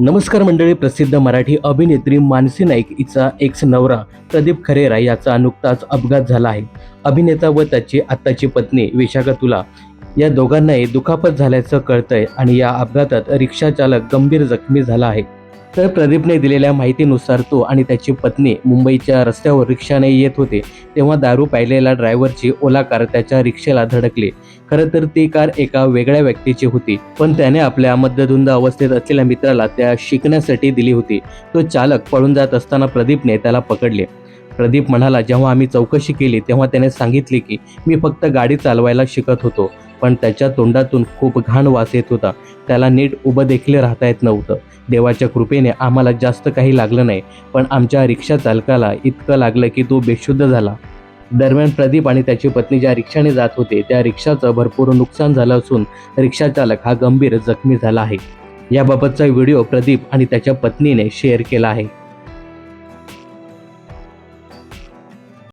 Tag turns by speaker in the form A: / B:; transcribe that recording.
A: नमस्कार मंडळी प्रसिद्ध मराठी अभिनेत्री मानसी नाईक हिचा एक्स नवरा प्रदीप खरेरा याचा नुकताच अपघात झाला आहे. अभिनेता व त्याची आत्ताची पत्नी विशाखा तुला या दोघांनाही दुखापत झाल्याचं कळतंय आणि या अपघातात रिक्षा चालक गंभीर जखमी झाला आहे. तर प्रदीपने दिलेल्या माहितीनुसार तो आणि त्याची पत्नी मुंबईच्या रस्त्यावर रिक्षाने येत होते. तेव्हा दारू पाहिलेला ड्रायव्हरची ओला कार त्याच्या रिक्षेला धडकली. खरं तर ती कार एका वेगळ्या व्यक्तीची होती पण त्याने आपल्या मध्यधुंद अवस्थेत असलेल्या मित्राला त्या शिकण्यासाठी दिली होती. तो चालक पळून जात असताना प्रदीपने त्याला पकडले. प्रदीप म्हणाला जेव्हा आम्ही चौकशी केली तेव्हा त्याने सांगितले की मी फक्त गाडी चालवायला शिकत होतो. पण त्याच्या तोंडातून खूप घाण वास येत होता. त्याला नीट उभं देखील राहता येत नव्हतं. देवाच्या कृपेने आम्हाला जास्त काही लागलं नाही पण आमच्या रिक्षा चालकाला इतकं लागलं की तो बेशुद्ध झाला. दरम्यान प्रदीप आणि त्याची पत्नी ज्या रिक्षाने जात होते त्या रिक्षाचं भरपूर नुकसान झालं असून रिक्षा चालक हा गंभीर जखमी झाला आहे. याबाबतचा व्हिडिओ प्रदीप आणि त्याच्या पत्नीने शेअर केला आहे.